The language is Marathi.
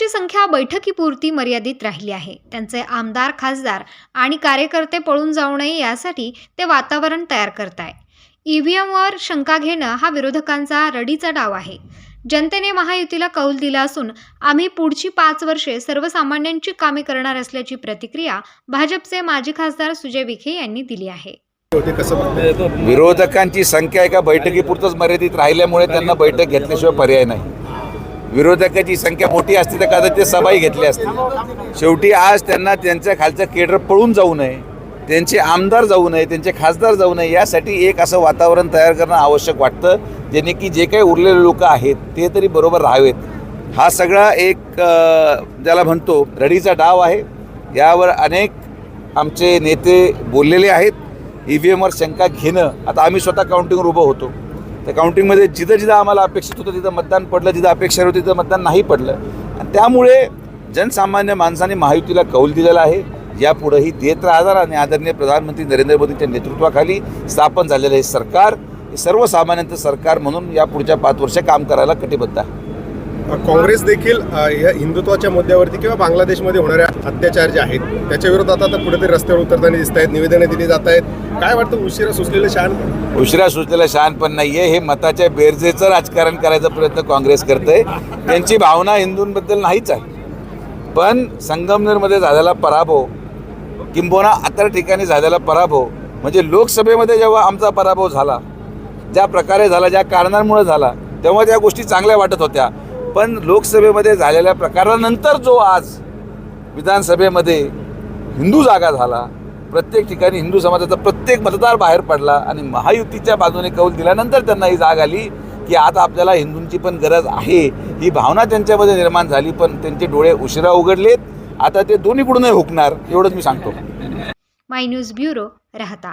विरोधकांची संख्या बैठकीपुरती मर्यादित राहिली आहे. त्यांचे आमदार खासदार आणि कार्यकर्ते पळून जाऊ नये यासाठी ते वातावरण तयार करताय. ईव्हीएमवर शंका घेणं हा विरोधकांचा रडीचा डाव आहे. जनतेने महायुतीला कौल दिला असून आम्ही पुढची पाच वर्षे सर्वसामान्यांची कामे करणार असल्याची प्रतिक्रिया भाजपचे माजी खासदार सुजय विखे यांनी दिली आहे. विरोधकांची संख्या एका बैठकीपुरतच मर्यादित राहिल्यामुळे त्यांना बैठक घेतल्याशिवाय पर्याय नाही. विरोधकाची संख्या मोठी असती तर कदाचित ते सभाही घेतली असती. शेवटी आज त्यांना त्यांच्या खालचं केडर पळून जाऊ नये त्यांचे आमदार जाऊ नये त्यांचे खासदार जाऊ नये यासाठी एक असं वातावरण तयार करणं आवश्यक वाटतं जेणे की जे काही उरलेले लोक आहेत ते तरी बरोबर राहावेत. हा सगळा एक ज्याला म्हणतो रडीचा डाव आहे. यावर अनेक आमचे नेते बोललेले आहेत. ई व्ही एमवर शंका घेणं आता आम्ही स्वतः काउंटिंगवर उभं होतो. त्या काउंटिंगमध्ये जिथं जिथं आम्हाला अपेक्षित होतं तिथं मतदान पडलं जिथं अपेक्षा होती तिथं मतदान नाही पडलं. आणि त्यामुळे जनसामान्य माणसाने महायुतीला कौल दिलेला आहे. यापुढेही देत राहणार आणि आदरणीय प्रधानमंत्री नरेंद्र मोदींच्या नेतृत्वाखाली स्थापन झालेलं हे सरकार हे सर्वसामान्यांचं सरकार म्हणून या पुढच्या पाच वर्ष काम करायला कटिबद्ध आहे. काँग्रेस देखील या हिंदुत्वाच्या मुद्द्यावरती किंवा बांगलादेशमध्ये होणाऱ्या अत्याचार जे आहेत त्याच्या विरोधात आता कुठेतरी रस्त्यावर उतरताना दिसत आहेत निवेदने दिली जात आहेत. काय वाटतं उशिरा सुचलेलं शान? उशिरा सुचलेलं शान नाही आहे हे मताच्या बेरजेचं राजकारण करायचा प्रयत्न काँग्रेस करते त्यांची भावना हिंदूंबद्दल नाहीच आहे. पण संगमनेरमध्ये झालेला पराभव किंबोना अतर ठिकाणी झालेला पराभव म्हणजे लोकसभेमध्ये जेव्हा आमचा पराभव झाला ज्या प्रकारे झाला ज्या कारणांमुळे झाला तेव्हा त्या गोष्टी चांगल्या वाटत होत्या. पण लोकसभेमध्ये झालेल्या प्रकारानंतर जो आज विधानसभेमध्ये हिंदू जागा झाला प्रत्येक ठिकाणी हिंदू समाजाचा प्रत्येक मतदार बाहेर पडला आणि महायुतीच्या बाजूने कौल दिल्यानंतर त्यांना ही जाग आली की आता आपल्याला हिंदूंची पण गरज आहे. ही भावना त्यांच्यामध्ये निर्माण झाली पण त्यांचे डोळे उशिरा उघडलेत. आता ते दोन्हीकडूनही हुकणार एवढंच मी सांगतो. माय न्यूज ब्युरो राहता.